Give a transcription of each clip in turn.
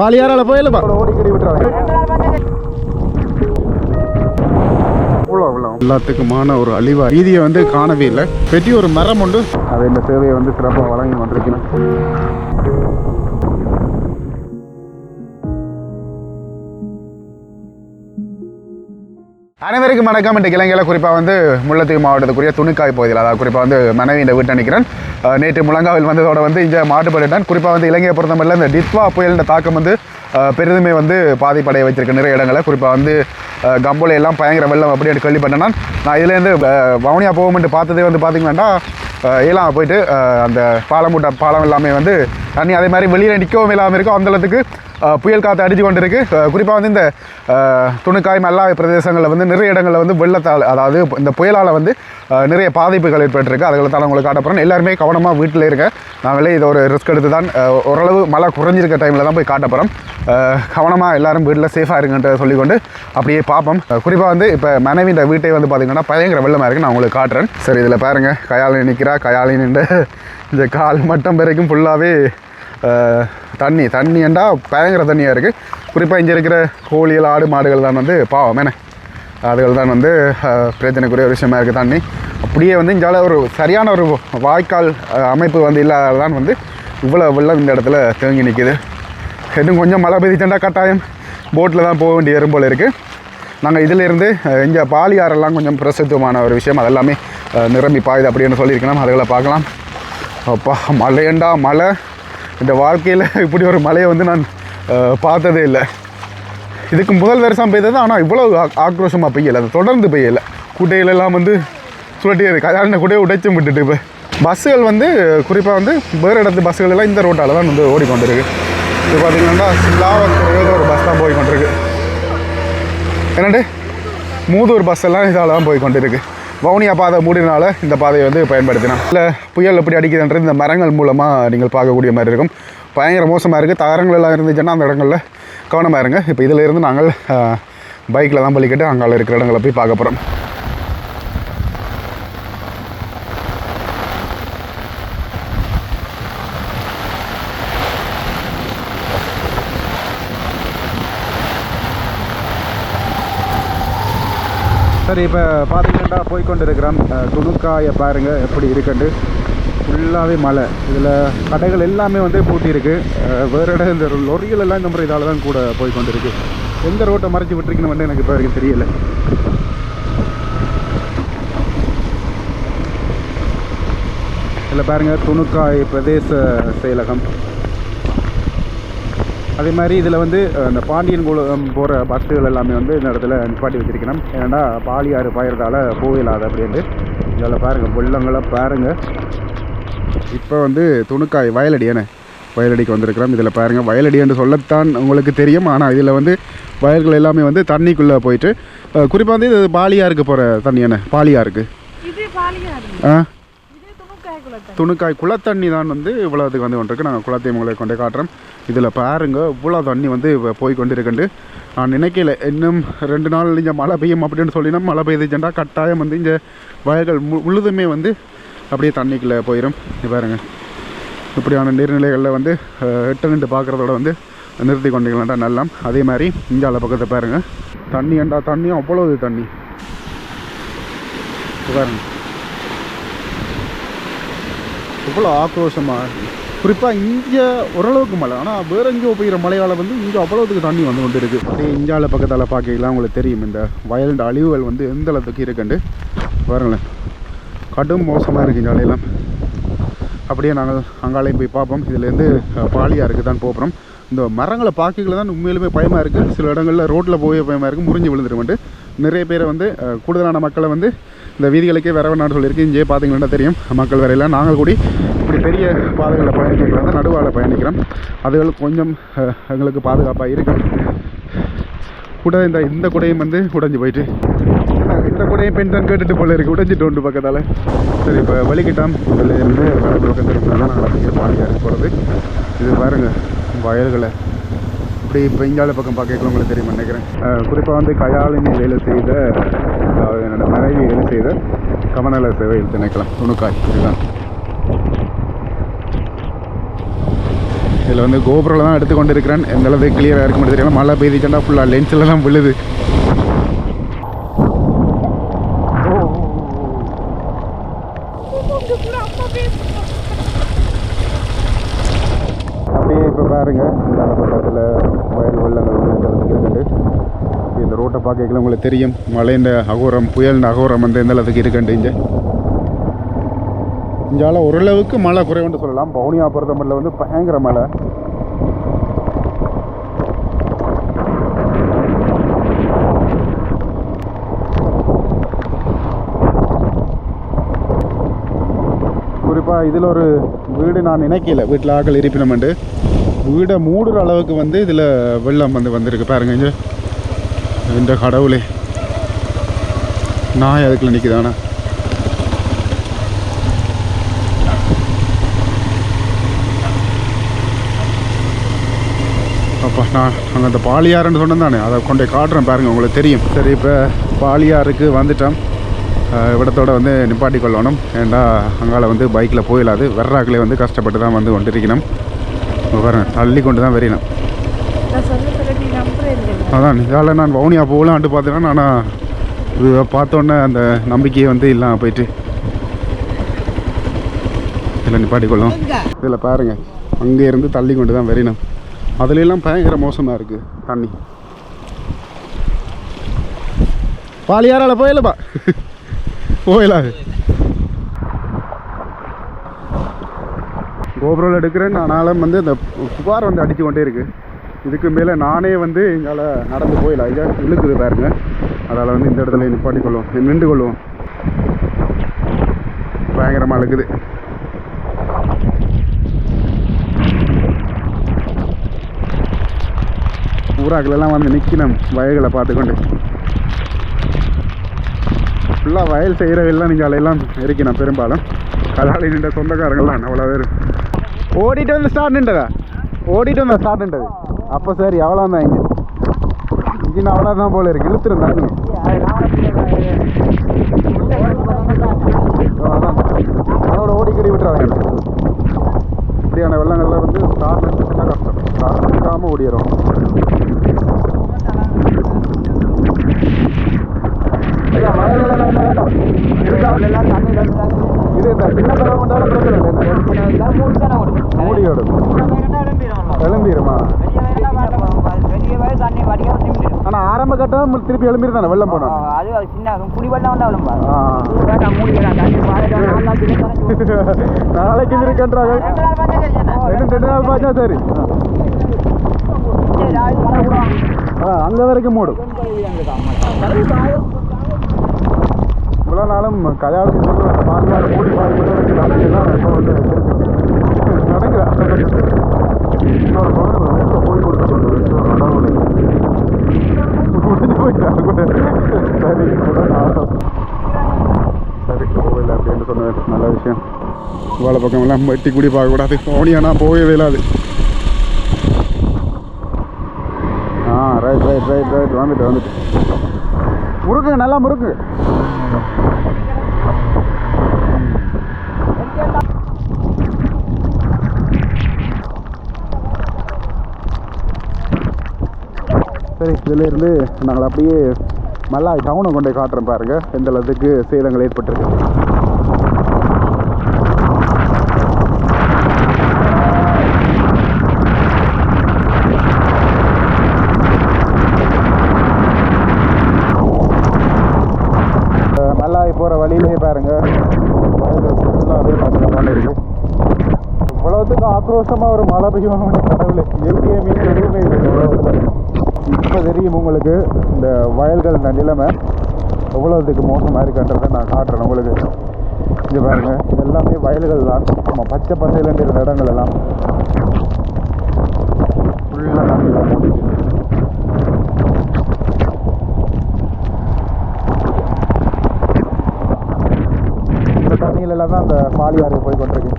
பாலியாரால போயிலப்பா ஓடிக்கடி விட்டுறாங்க எல்லாத்துக்குமான ஒரு அழிவா வீதியை வந்து காணவே இல்லை. பெட்டி ஒரு மரம் உண்டு. அது இந்த சேவையை வந்து சிறப்பாக வழங்கி வந்திருக்கணும் அனைவருக்கும் வணக்கம். இன்றைக்கு இலங்கையில் குறிப்பாக வந்து முல்லைத்தீவு மாவட்டத்துக்குரிய துணிக்காய் பகுதியில் அதாவது குறிப்பாக வந்து மனைவி இந்த வீட்டை நிற்கிறேன் நேற்று முழங்காவில் வந்ததோட வந்து இங்கே மாட்டுப்பட்டுட்டான் குறிப்பாக வந்து இலங்கையை பொறுத்தமட்டில் இந்த டித்வா புயலின் தாக்கம் வந்து பெரிதுமே வந்து பாதிப்படைய வச்சிருக்க நிறைய இடங்களை குறிப்பாக வந்து கம்பளை எல்லாம் பயங்கர வெள்ளம் அப்படி எடுத்து நான். நான் இதுலேருந்து வவுனியா போகும்னு பார்த்ததே வந்து பார்த்திங்கன்னா ஏலாம் போயிட்டு அந்த பாலம் பாலம் எல்லாமே வந்து தண்ணி அதே மாதிரி வெளியில் நிற்கவும் இல்லாமல் இருக்கும். அந்த அளவுக்கு புயல் காற்று அடித்து கொண்டு இருக்கு குறிப்பாக வந்து இந்த துணுக்காய் மல்லாய் பிரதேசங்களில் வந்து நிறைய இடங்களில் வந்து வெள்ளத்தால் அதாவது இந்த புயலால் வந்து நிறைய பாதிப்புகள் ஏற்பட்டிருக்கு. அதுகளை தான் உங்களுக்கு காட்டப்போகிறேன் எல்லாருமே கவனமாக வீட்டில் இருக்க நாங்களே இதை ஒரு ரிஸ்க் எடுத்து தான் ஓரளவு மழை குறைஞ்சிருக்க டைமில் தான் போய் காட்டப்போகிறோம் கவனமாக எல்லாரும் வீட்டில் சேஃபாக இருங்கன்ட்டு சொல்லிக்கொண்டு அப்படியே பார்ப்போம். குறிப்பாக வந்து இப்போ மனைவி இந்த வீட்டை வந்து பார்த்தீங்கன்னா பயங்கர வெள்ளமாக இருக்குது நான் உங்களுக்கு காட்டுறேன். சரி இதில் பாருங்கள் கயாலினி நிற்கிறா கயாலினி நின்று இந்த கால் மட்டம் வரைக்கும் ஃபுல்லாகவே தண்ணி தண்ணி என்றா பயங்கர தண்ணியாக இருக்குது குறிப்பாக இங்கே இருக்கிற கோழிகள் ஆடு மாடுகள் தான் வந்து பாவம் என்ன? அதுகள் தான் வந்து பிரச்சனைக்குரிய ஒரு விஷயமா இருக்குது தண்ணி. அப்படியே வந்து இங்கால ஒரு சரியான ஒரு வாய்க்கால் அமைப்பு வந்து இல்லாததான் வந்து இவ்வளோ வெள்ளம் இந்த இடத்துல தேங்கி நிற்கிது இன்னும் கொஞ்சம் மழை பெய்துச்சுட்டா கட்டாயம் போட்டில் தான் போக வேண்டிய வரும் போல் இருக்குது நாங்கள் இதிலிருந்து இங்கே பாலியாரெல்லாம் கொஞ்சம் பிரசித்தமான ஒரு விஷயம். அதெல்லாமே நிரம்பி பாயுது அப்படின்னு சொல்லியிருக்கணும் அதுகளை பார்க்கலாம். அப்பா மழையண்டா மழை. இந்த வாழ்க்கையில் இப்படி ஒரு மழையை வந்து நான் பார்த்ததே இல்லை. இதுக்கு முதல் வருஷம் பெய்தது ஆனால் இவ்வளோ ஆக்ரோஷமாக பெய்யலை. அது தொடர்ந்து பெய்யலை. குட்டையில எல்லாம் வந்து சுழட்டி கல்யாண குட்டையை உடைச்சும் விட்டுட்டு இப்போ. பஸ்ஸுகள் வந்து குறிப்பாக வந்து வேறு இடத்து பஸ்ஸுகள் எல்லாம் இந்த ரோட்டால் தான் வந்து ஓடிக்கொண்டிருக்கு. இது பார்த்தீங்கன்னா சில்லாவத்துறையோ ஒரு பஸ் தான் போய் கொண்டிருக்கு என்னண்டு மூதூர் பஸ் எல்லாம் இதால் தான் போய் கொண்டிருக்கு வவுனியா பாதை மூடினால இந்த பாதையை வந்து பயன்படுத்தினோம். இல்லை புயல் எப்படி அடிக்குதுன்றது இந்த மரங்கள் மூலமாக நீங்கள் பார்க்கக்கூடிய மாதிரி இருக்கும். பயங்கர மோசமாக இருக்குது தகரங்கள் எல்லாம் இருந்துச்சுன்னா அந்த இடங்களில் கவனமாக இருங்க. இப்போ இதிலிருந்து நாங்கள் பைக்கில் தான் பலிக்கிட்டு அங்கால இருக்கிற இடங்களை போய் பார்க்க போகிறோம் சரி இப்போ பார்த்தீங்கன்னா போய் கொண்டு இருக்கிறோம் துணுக்காயை பாருங்கள் எப்படி இருக்குண்டு ஃபுல்லாகவே மழை. இதில் கடைகள் எல்லாமே வந்து பூட்டியிருக்கு. வேறு இடம் இந்த லொரிகள் எல்லாம் இந்த முறை இதால் தான் கூட போய் கொண்டு எந்த ரோட்டை மறைச்சி விட்டுருக்குன்னு வந்து எனக்கு இப்போ வரைக்கும் தெரியல. இதில் பாருங்கள் துணுக்காய் பிரதேச செயலகம். அதே மாதிரி இதில் வந்து அஹ், இந்த பாண்டியன் குளம் போகிற பஸ்ஸுகள் எல்லாமே வந்து இந்த இடத்துல நிப்பாட்டி வச்சிருக்கணும். ஏன்னா பாலியாறு பாயறதால போயிடாது அப்படின்ட்டு இதில் பாருங்கள் வெள்ளங்களை பாருங்கள் இப்போ வந்து துணுக்காய் வயலடி என்ன வயலடிக்கு வந்திருக்கிறோம். இதில் பாருங்கள் வயலடி என்று சொல்லத்தான் உங்களுக்கு தெரியும். ஆனால் இதில் வந்து வயல்கள் எல்லாமே வந்து தண்ணிக்குள்ளே போயிட்டு குறிப்பாக வந்து இது பாலியாருக்கு போகிற தண்ணி என்ன பாலியாருக்கு ஆ? துணுக்காய் குளத்தண்ணி தான் வந்து இவ்வளோத்துக்கு வந்து கொண்டிருக்கு நாங்கள் குளத்தையும் உங்களை கொண்டு காட்டுறோம். இதில் பாருங்க இவ்வளோ தண்ணி வந்து போய் கொண்டு இருக்குண்டு நான் நினைக்கல இன்னும் ரெண்டு நாள் இங்கே மழை பெய்யும் அப்படின்னு சொல்லினா மழை பெய்துச்சுட்டா கட்டாயம் வந்து இங்கே வயல்கள் மு முழுதுமே வந்து அப்படியே தண்ணிக்குள்ளே போயிடும் இது பாருங்க. இப்படியான நீர்நிலைகளில் வந்து எட்டு நின்று பார்க்குறதோட வந்து நிறுத்தி கொண்டீங்களாண்டா நல்லா அதே மாதிரி இந்தியாவில் பக்கத்தை பாருங்கள் தண்ணி ஏண்டா தண்ணியும் அவ்வளோ தண்ணி. பாருங்கள் அவ்வளோ ஆக்ரோஷமாக குறிப்பாக இங்கே ஓரளவுக்கு மழை. ஆனால் வேறு எங்கேயோ பெய்கிற மழையால் வந்து இங்கே அவ்வளோத்துக்கு தண்ணி வந்து கொண்டு இருக்குது அப்படியே இந்தியாவில் பக்கத்தால் பார்க்கலாம் உங்களுக்கு தெரியும். இந்த வயலண்ட் அழிவுகள் வந்து எந்த அளவுக்கு இருக்குண்டு பாருங்களேன். கடும் மோசமாக இருக்குது இந்த அப்படியே நாங்கள் அங்காலையும் போய் பார்ப்போம். இதுலேருந்து பாலியாருக்கு தான் போகிறோம். இந்த மரங்களை பார்க்கல தான் உண்மையிலுமே பயமாக இருக்குது சில இடங்களில் ரோட்டில் போய் பயமாக இருக்குது முறிஞ்சு விழுந்துருமெண்டு நிறைய பேரை வந்து கூடுதலான மக்களை வந்து இந்த வீதிகளுக்கே வர வேணாம்னு சொல்லியிருக்கு இங்கே பார்த்தீங்கன்னா தெரியும். மக்கள் வரையில நாங்கள் கூடி இப்படி பெரிய பாதைகளில் பயணிக்கிறோம். நடுவாவில் பயணிக்கிறோம். அதுகள் கொஞ்சம் எங்களுக்கு பாதுகாப்பாக இருக்கும் கூட இந்த இந்த குடையும் வந்து உடைஞ்சு போயிட்டு. இந்த குடையும் பெண் தான் கேட்டுட்டு போல இருக்கு. உடைஞ்சிட்டு உண்டு பக்கத்தால். சரி இப்போ வலிக்கிட்டாம். இதில் இருந்து வலது நாங்கள் பாலியாருக்கு போகிறது இது பாருங்கள் வயல்களை. இப்படி இப்போ இங்கால பக்கம் பார்க்கல உங்களுக்கு தெரியும் நினைக்கிறேன். குறிப்பாக வந்து கயாலினி வேலை செய்த அதாவது என்னோட மனைவி வேலை செய்த கமநல சேவையில் திணைக்கலாம் துணுக்காய் இதுதான். இதில் வந்து கோபுரில் தான் எடுத்துக்கொண்டு இருக்கிறேன் எந்தளவுக்கு கிளியராக இருக்க முடியும் தெரியல மழை பெய்திச்சுன்னா ஃபுல்லாக லென்ஸில் தான் விழுது அப்படியே இப்போ பாருங்க இந்த பக்கத்தில் வயல் வெள்ளங்கள் வந்து இந்த அளவுக்கு இருக்குது இந்த ரோட்டை பார்க்கல உங்களுக்கு தெரியும். மழைன்ற அகோரம் புயல் அகோரம் வந்து எந்த அளவுக்கு இருக்குண்டு இங்கே? இங்கால ஓரளவுக்கு மழை குறைவுன்னு சொல்லலாம். பவுனியா பொறுத்தமட்டில் வந்து பயங்கர மழை. குறிப்பாக இதில் ஒரு வீடு நான் நினைக்கல. வீட்டில் ஆக்கள் இருப்பினமெண்டு வீடை மூடுற அளவுக்கு வந்து இதில் வெள்ளம் வந்து வந்திருக்கு. பாருங்க இங்கே. இந்த கடவுளே நாய் அதுக்குள்ள நிற்குதானா அப்பா நான் அங்கே அந்த பாலியாருன்னு சொன்னேன் தானே அதை கொண்டு காட்டுறேன் பாருங்கள் உங்களுக்கு தெரியும் சரி இப்போ பாலியாருக்கு வந்துட்டோம் இடத்தோட வந்து நிப்பாட்டி கொள்ளணும் ஏண்டா அங்கால வந்து பைக்கில் போயிடாது வர்றாக்களே வந்து கஷ்டப்பட்டு தான் வந்து கொண்டிருக்கணும் வரேன் தள்ளி கொண்டு தான் வரையணும் நான் சொல்ல சொல்ல நீ நம்புறேன் அதான் இதால் நான் வவுனியா போகலான்ட்டு பார்த்தேன்னா ஆனால் இது பார்த்தோன்னே அந்த நம்பிக்கையே வந்து இல்லாமல் போயிட்டு. இதில் நிப்பாட்டிக்கொள்ளும். இதில் பாருங்கள் அங்கே இருந்து தள்ளி கொண்டு தான் வரையணும் அதுலெல்லாம் பயங்கர மோசமாக இருக்குது தண்ணி. பாலியாரால் போயிலப்பா. போயிலாது கோபுரம் எடுக்கிறேன் ஆனாலும் வந்து இந்த புகார் வந்து அடித்து கொண்டே இருக்குது இதுக்கு மேலே நானே வந்து எங்களால் நடந்து போயிடலாம் ஐயா இழுக்குது பாருங்க. அதால் வந்து இந்த இடத்துல நிப்பாட்டி கொள்வோம். நின்று கொள்வோம். பயங்கரமாக இழுக்குது. ஊராக்களெல்லாம் வந்து நிற்கணும் வயல்களை பார்த்துக்கொண்டு. ஃபுல்லாக வயல் செய்கிறவெல்லாம் நீங்கள் அலையெல்லாம் இருக்கணும் பெரும்பாலும். கலாளி நின்ற சொந்தக்காரங்களாம் அவ்வளோ பேர். ஓடிட்டு வந்து ஸ்டார்ட் நின்றதா? ஓடிட்டு வந்து ஸ்டார்ட் நின்றது? அப்போ சரி எவ்வளோ தான் இங்கே? அவ்வளோ தான் போல இருக்கு. இழுத்துருந்தாங்க அதோட ஓடிக்கடி விட்டுறாங்க இப்படியான வெள்ளங்களில் வந்து ஸ்டார்ட் நிறுத்தினா கஷ்டம். ஸ்டார்ட் நிற்காமல் ஓடிடுறோம். இது இந்த சின்ன தலை மட்டும் பிரச்சனை இல்லை. மூடியோடும் எழும்பிடுமா ஆரம்ப கட்டம் திருப்பி எழும்பிடு தானே வெள்ளம் போனோம் ஆ. நாளைக்கு இருக்குன்றாங்க. இன்னும் ரெண்டு நாள் பார்த்தா சரி? அங்கே வரைக்கும் மூடும். இவ்வளோ நாளும் கல்யாணத்துக்கு பாதுகாப்பு கூடி பாதுகாப்பு இப்போ வந்து நடக்குதா இன்னொரு பவுன் போய் கொடுக்க சொல்லுது. சரி கூட. சரி கோவில் அப்படின்னு சொன்னது நல்ல விஷயம். இவ்வளோ பக்கம் எல்லாம் வெட்டி குடி பார்க்கக்கூடாது. போனியானா போகவே இல்லாது. ஆ ரைட் ரைட் ரைட் ரைட் வந்துட்டு வந்துட்டு. முறுக்குங்க நல்லா முறுக்கு. சரி இதுலேருந்து நாங்கள் அப்படியே மல்லாய் டவுனை கொண்டு காட்டுறேன் காட்டுறோம் எந்த அளவுக்கு சேதங்கள் ஏற்பட்டிருக்கு அஹ் மல்லாய் போகிற வழியிலே பாருங்க வயல்கள் full-ஆ அப்படியே பச்சை மண்ணு இருக்கு இவ்வளவுத்துக்கு ஆக்ரோஷமாக ஒரு மழை பெய்யும் கடவுளே இயற்கையை மீன் எதுவுமே இப்போ தெரியும் உங்களுக்கு இந்த வயல்கள் இந்த நிலைமை எவ்வளோத்துக்கு மோசமாக இருக்குன்றதை நான் காட்டுறேன் உங்களுக்கு இங்கே பாருங்க இது எல்லாமே வயல்கள் தான் நம்ம பச்சை பசையிலேருந்து இருந்த இடங்கள் எல்லாம் ஃபுல்லாக தண்ணியில் மூடிட்டு இந்த தண்ணியில எல்லாம் தான் அந்த பாலியாறு போய் கொண்டிருக்கு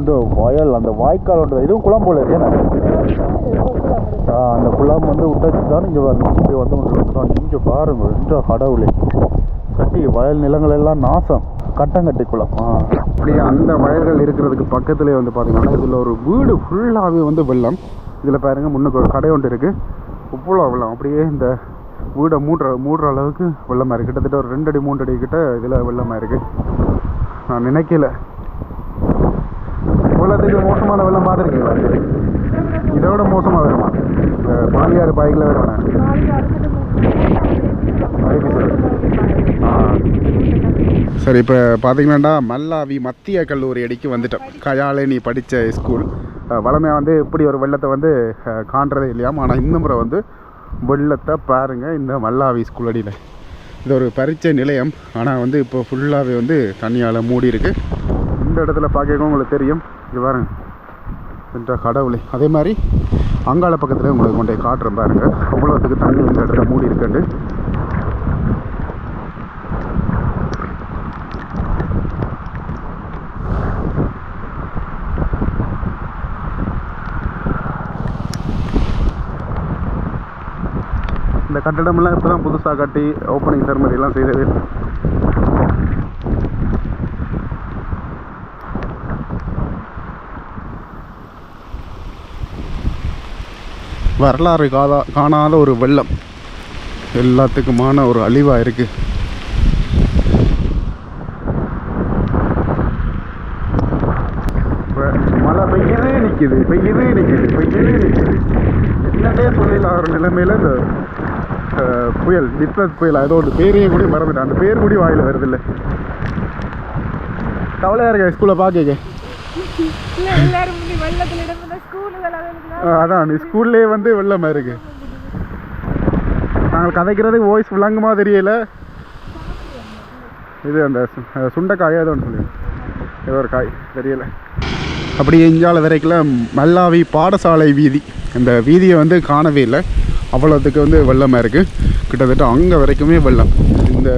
இந்த வயல் அந்த வாய்க்கால் ஒன்று இதுவும் குளம் போல இருக்கு அந்த குளம் வந்து விட்டாச்சு தான் இங்கே பாருங்க இங்கே வந்து கொண்டு இங்கே பாருங்கள் இந்த கடவுளே. கட்டி வயல் நிலங்கள் எல்லாம் நாசம். கட்டங்கட்டி குளம். அப்படியே அந்த வயல்கள் இருக்கிறதுக்கு பக்கத்துலேயே வந்து பார்த்தீங்கன்னா இதில் ஒரு வீடு ஃபுல்லாகவே வந்து வெள்ளம். இதில் பாருங்கள் முன்னுக்கு ஒரு கடை ஒன்று இருக்குது இவ்வளோ வெள்ளம். அப்படியே இந்த வீடை மூடுற மூடுற அளவுக்கு வெள்ளமாக இருக்குது கிட்டத்தட்ட ஒரு ரெண்டு அடி மூன்று அடி கிட்ட இதில் வெள்ளமாக இருக்குது நான் நினைக்கல. இவ்வளோத்துக்கு மோசமான வெள்ளம் பார்த்துருக்கீங்களா? இதோட மோசமாக வேணுமா? இந்த பாலியாறு பாய்க்கில் வேணுமா? சரி இப்போ பார்த்தீங்கன்னா மல்லாவி மத்திய கல்லூரி அடிக்கு வந்துட்டோம். நீ படித்த ஸ்கூல் வளமையாக வந்து இப்படி ஒரு வெள்ளத்தை வந்து காண்றதே இல்லையாம். ஆனால் இந்த முறை வந்து வெள்ளத்தை பாருங்கள் இந்த மல்லாவி ஸ்கூல் அடியில். இது ஒரு பரீட்சை நிலையம். ஆனால் வந்து இப்போ ஃபுல்லாகவே வந்து தண்ணியால் மூடி இருக்குது இந்த இடத்துல பார்க்க உங்களுக்கு தெரியும். இது பாருங்க. என்ற கடவுளை. அதே மாதிரி அங்காள பக்கத்தில் உங்களுக்கு கொண்டே போய் காட்டுறேன் பாருங்க. அவ்வளோத்துக்கு தண்ணி இந்த இடத்துல மூடி இருக்குண்டு. இந்த கட்டடமெல்லாம் இப்போ தான் புதுசாக கட்டி ஓப்பனிங் செரமனிலாம் எல்லாம் செய்தது. வரலாறு காதா காணாத ஒரு வெள்ளம். எல்லாத்துக்குமான ஒரு அழிவாக இருக்குது மழை பெய்யவே நிற்கிது பெய்யவே நிற்கிது பெய்யவே நிற்கிது என்னட்டே சொல்லல ஒரு நிலைமையில் இந்த புயல் டிஸ்டன்ஸ் புயல் ஏதோ ஒரு பேரையே கூட மறந்துட்டேன். அந்த பேர் கூட வாயில் வருது இல்லை கவலையாக இருக்கேன் ஸ்கூலில் பார்க்க அதான் நீ ஸ்கூல்லே வந்து வெள்ளமாக இருக்கு. நாங்கள் கதைக்கிறதுக்கு வாய்ஸ் விளங்குமா தெரியல இது அந்த சு- சுண்டைக்காய் ஏதோன்னு ஒன்று சொல்லி ஏதோ ஒரு காய் தெரியல. அப்படி எஞ்சால வரைக்குல மல்லாவி பாடசாலை வீதி. இந்த வீதியை வந்து காணவே இல்லை. அவ்வளோத்துக்கு வந்து வெள்ளமாக இருக்குது கிட்டத்தட்ட அங்கே வரைக்குமே வெள்ளம். இந்த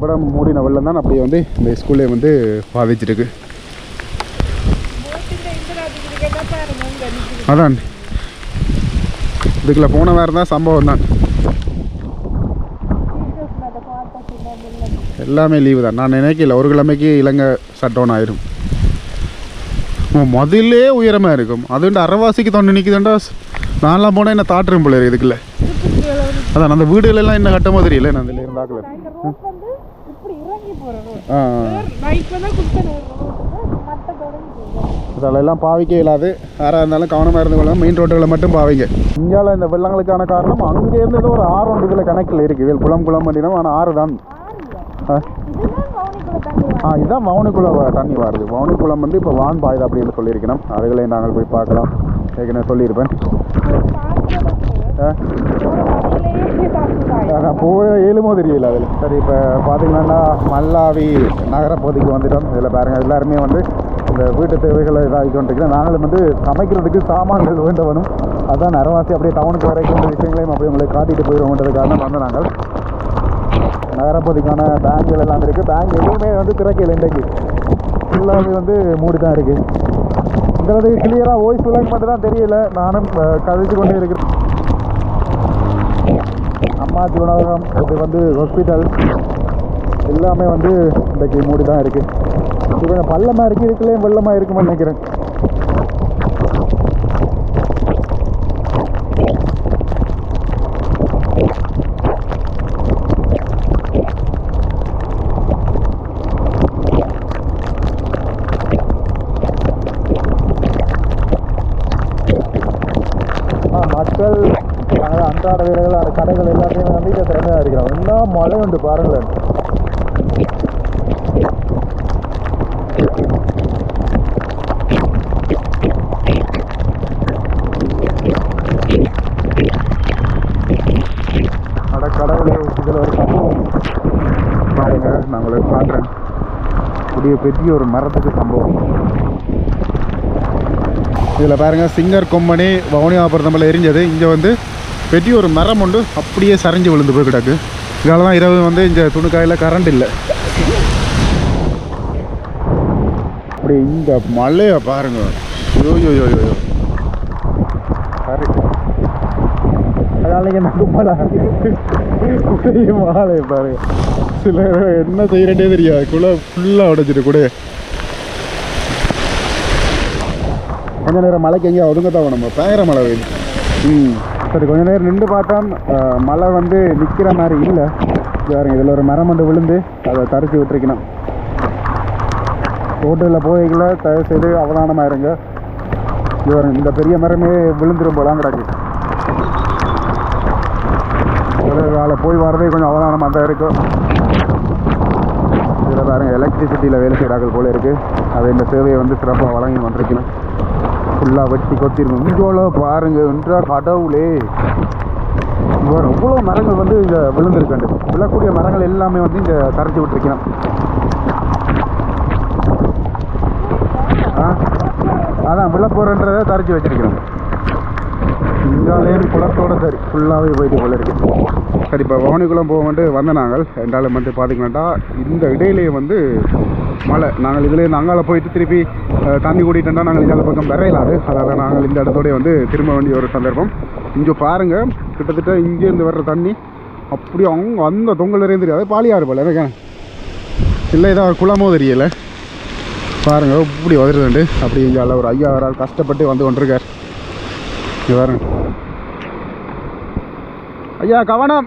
படம் மூடின வெள்ளம் தான் அப்படியே வந்து இந்த ஸ்கூல்லே வந்து பாதிச்சிருக்கு போட்டிங்க இந்த ராத்திரி கேட்டா பாருங்க அங்க நிக்குது. அதான். இதுக்குள்ள போன வேறு தான் சம்பவம் தான். எல்லாமே லீவு தான். நான் நினைக்கல. ஒரு கிழமைக்கு இலங்கை சட்டோன் ஆயிரும். மதிலே உயரமாக இருக்கும். அதுண்டு அரைவாசிக்கு தொண்டு நிற்குதுண்டா நான்லாம் போனால் என்ன தாட்டுரும் போல இருக்கு இதுக்குள்ள. அதான் அந்த வீடுகளெல்லாம் என்ன கட்டமோ தெரியல நான் அதில் இருந்தாக்கல ஆ போகுது பாவிக்க இயலாது யாராக இருந்தாலும் கவனமாக இருந்து கொள்ளலாம். மெயின் ரோட்டுகளை மட்டும் பாவிங்க. இந்தியாவில் இந்த வெள்ளங்களுக்கான காரணம் அங்கே இருந்தது ஒரு ஆறு ஒன்று இதில் கணக்கில் இருக்குது இதில் குளம் குளம் பண்ணினோம் ஆனால் ஆறு தான். ஆ. இதுதான் கவுனிக்குள்ள தண்ணி வவுனிக்குளம் தண்ணி வருது. வவுனிக்குளம் வந்து இப்போ வான் பாயுது அப்படின்னு சொல்லியிருக்கணும். அதுகளை நாங்கள் போய் பார்க்கலாம். ஏற்கனவே சொல்லியிருப்பேன். ஆ. போக இயலுமோ தெரியல அதில். சரி இப்போ பார்த்தீங்கன்னா மல்லாவி நகரப்பகுதிக்கு வந்துட்டோம். இதில் பாருங்கள் எல்லாருமே வந்து இந்த வீட்டு தேவைகளை இதாகி கொண்டிருக்கிறோம் நாங்களும் வந்து சமைக்கிறதுக்கு சாமான்கள் வேண்டவனும் அதான் நரவாசி அப்படியே டவுனுக்கு வரைக்கும் இந்த விஷயங்களையும் அப்படியே உங்களை காட்டிட்டு போயிடுவோன்றதுக்காக வந்து நாங்கள் நகரப்பகுதிக்கான பேங்குகள் எல்லாம் இருக்குது பேங்க் எதுவுமே வந்து திறக்கல இன்றைக்கு ஃபுல்லாகவே வந்து மூடி தான் இருக்குது இந்த கிளியராக வாய்ஸ் விளங்க மட்டும் தான் தெரியல. நானும் அஹ், கழிச்சு கொண்டே இருக்கிறேன். அம்மாச்சி உணவகம் இது வந்து ஹாஸ்பிட்டல் எல்லாமே வந்து இன்றைக்கு மூடி தான் இருக்குது இது கொஞ்சம் பள்ளமாக இருக்குது இதுக்குள்ளேயும் வெள்ளமாக இருக்குமான்னு நினைக்கிறேன். மக்கள் அன்றாட வீரர்கள் அந்த கடைகள் எல்லாத்தையுமே வந்து இங்கே திறமையாக இருக்கிறோம் என்ன மழை உண்டு பாருங்களேன் அட கடவுளே இதில் ஒரு சம்பவம் உங்களுக்கு காட்டுறேன் புதிய பெரிய ஒரு மரத்துக்கு சம்பவம். இதில் பாருங்கள் சிங்கர் கொம்பனி வவுனியாபுரத்தம்பில் எரிஞ்சது. இங்கே வந்து பெரிய ஒரு மரம் உண்டு. அப்படியே சரிஞ்சு விழுந்து போய் கிடக்கு. இதனால தான் இரவு வந்து இங்கே துணுக்காயில் கரண்ட் இல்லை. அப்படி இந்த மலையை பாருங்க. யோ யோ யோ யோ அதனால குடைய மாலை பாருங்க. சில என்ன செய்யறதே தெரியாது. குலை ஃபுல்லாக உடைச்சிட்டு கூட. கொஞ்ச நேரம் மழைக்கு எங்கேயா ஒதுங்க தான் நம்ம பயங்கர மழை வேணும் ம். சரி கொஞ்ச நேரம் நின்று பார்த்தா மழை வந்து நிற்கிற மாதிரி இல்லை. பாருங்க இதில் ஒரு மரம் வந்து விழுந்து அதை தரிச்சு விட்டுருக்கணும். ஹோட்டலில் போய்கள தயவு செய்து அவதானமாக இருங்க இந்த பெரிய மரமே விழுந்துரும் போலாம் கிடக்கு அதில் போய் வரதே கொஞ்சம் அவதானமாக தான் இருக்கும். இதில் பாருங்க எலக்ட்ரிசிட்டியில் வேலை செய்கிறார்கள் போல இருக்குது அதை இந்த சேவையை வந்து சிறப்பாக வழங்கி வந்திருக்கணும். ஃபுல்லாக வெட்டி கொத்திருக்கணும். இவ்வளோ பாருங்க என்றால் கடவுளே. இங்க இவ்வளோ மரங்கள் வந்து இங்கே விழுந்திருக்காண்டு. விழக்கூடிய மரங்கள் எல்லாமே வந்து இங்கே தரைச்சி விட்டுருக்கணும். ஆ? அதான் விழ தரைச்சி வச்சிருக்கிறோம் இங்காலேயும் குளத்தோட சரி ஃபுல்லாகவே போயிட்டு போல இருக்கு. சரி இப்போ பவானிக்குளம் போக வந்து வந்த நாங்கள். என்றாலும் வந்து பார்த்தீங்கன்னா இந்த இடையிலேயே வந்து மழை. நாங்கள் இதிலே அங்கால போயிட்டு திருப்பி தண்ணி கூட்டிகிட்டா நாங்கள் இந்த பக்கம் வரையலாது. அதாவது நாங்கள் இந்த இடத்தோடய வந்து திரும்ப வேண்டிய ஒரு சந்தர்ப்பம். இங்கே பாருங்கள் கிட்டத்தட்ட இங்கேருந்து வர்ற தண்ணி அப்படியே அவங்க அந்த தொங்கல் தெரியாது. பாலியாறு போல. எனக்கு இல்லை இதாக குளமோ தெரியலை. பாருங்கள் இப்படி வருதுண்டு அப்படி இங்கே ஒரு ஐயா ஒரு ஆள் கஷ்டப்பட்டு வந்து கொண்டிருக்கார். இங்கே வரேன் ஐயா கவனம்.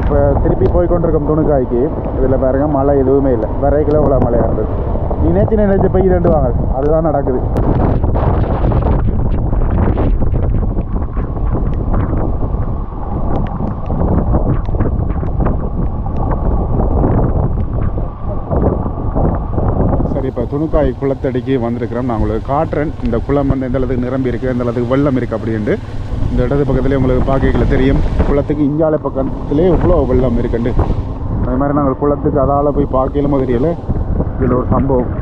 இப்போ திருப்பி போய் துணுக்காய்க்கு. இதில் பாருங்க மழை எதுவுமே இல்லை. வெரைக்கில் இவ்வளோ மழையாக இருந்தது. நீ நேற்று நினைச்சு பெய்து வாங்க. அதுதான் நடக்குது. துணுக்காய் குளத்தடிக்கு வந்திருக்கிறோம். நான் உங்களுக்கு காட்டுறேன் இந்த குளம் வந்து எந்த அளவுக்கு நிரம்பி இருக்குது எந்த அளவுக்கு வெள்ளம் இருக்குது அப்படின்ட்டு இந்த இடது பக்கத்துலேயே உங்களுக்கு பார்க்கல தெரியும். குளத்துக்கு இஞ்சாலை பக்கத்துலேயே இவ்வளோ வெள்ளம் இருக்குண்டு. அது மாதிரி நாங்கள் குளத்துக்கு அதால் போய் பார்க்கலுமோ தெரியல. இதில் ஒரு சம்பவம்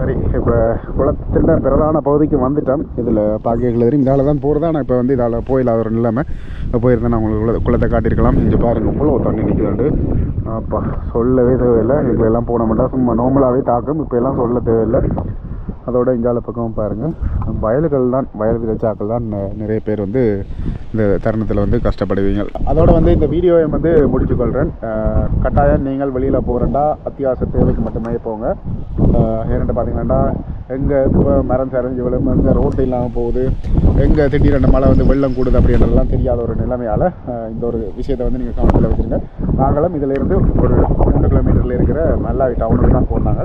சரி இப்போ குளத்தின் பிரதான பகுதிக்கு வந்துட்டோம். இதில் பாக்கியங்கள் தெரியும் இதால் தான் போகிறதா நான் இப்போ வந்து இதால் போயிடாத ஒரு நிலைமை. போயிருந்தேன் நான் உங்களுக்கு குள- குளத்தை காட்டியிருக்கலாம். இங்கே பாருங்க இவ்வளோ தண்ணி நிற்கிறாண்டு அப்பா சொல்லவே தேவையில்லை. இதுக்கு எல்லாம் போன மாட்டா சும்மா நார்மலாகவே தாக்கும். இப்போ எல்லாம் சொல்ல தேவையில்லை. அதோட இங்கால பக்கம் பாருங்கள் வயல்கள் தான் வயல் விதைச்சாக்கள் தான் ந- நிறைய பேர் வந்து இந்த தருணத்தில் வந்து கஷ்டப்படுவீங்க. அதோட வந்து இந்த வீடியோவை வந்து முடிச்சுக்கொள்கிறேன் கட்டாயம் நீங்கள் வெளியில் போகிறேன்டா அத்தியாவசிய தேவைக்கு மட்டுமே போங்க. ஏன்னு பார்த்தீங்கன்னா எங்கே இப்போ மரம் சரிஞ்சு விழும் எங்கே ரோட்டு இல்லாமல் போகுது எங்கே திடீரென மழை வந்து வெள்ளம் கூடுது அப்படின்றதெல்லாம் தெரியாத ஒரு நிலைமையால் இந்த ஒரு விஷயத்தை வந்து நீங்கள் கவனத்தில் வச்சுருங்க. நாங்களும் இதிலேருந்து ஒரு ரெண்டு கிலோமீட்டரில் இருக்கிற மல்லாவி டவுனுக்கு தான் போனாங்க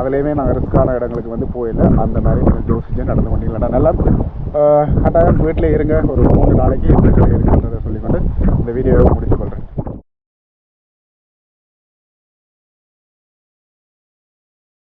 அதுலேயுமே நாங்கள் ரிஸ்க்கான இடங்களுக்கு வந்து போயில அந்த மாதிரி நீங்கள் யோசிச்சு நடந்து கொண்டீங்களா? நல்லா கட்டாயம் வீட்டில் இருங்க. ஒரு மூணு நாளைக்கு வீட்டில் சொல்லிக்கொண்டு இந்த வீடியோவை முடிச்சுக்கொள்கிறேன்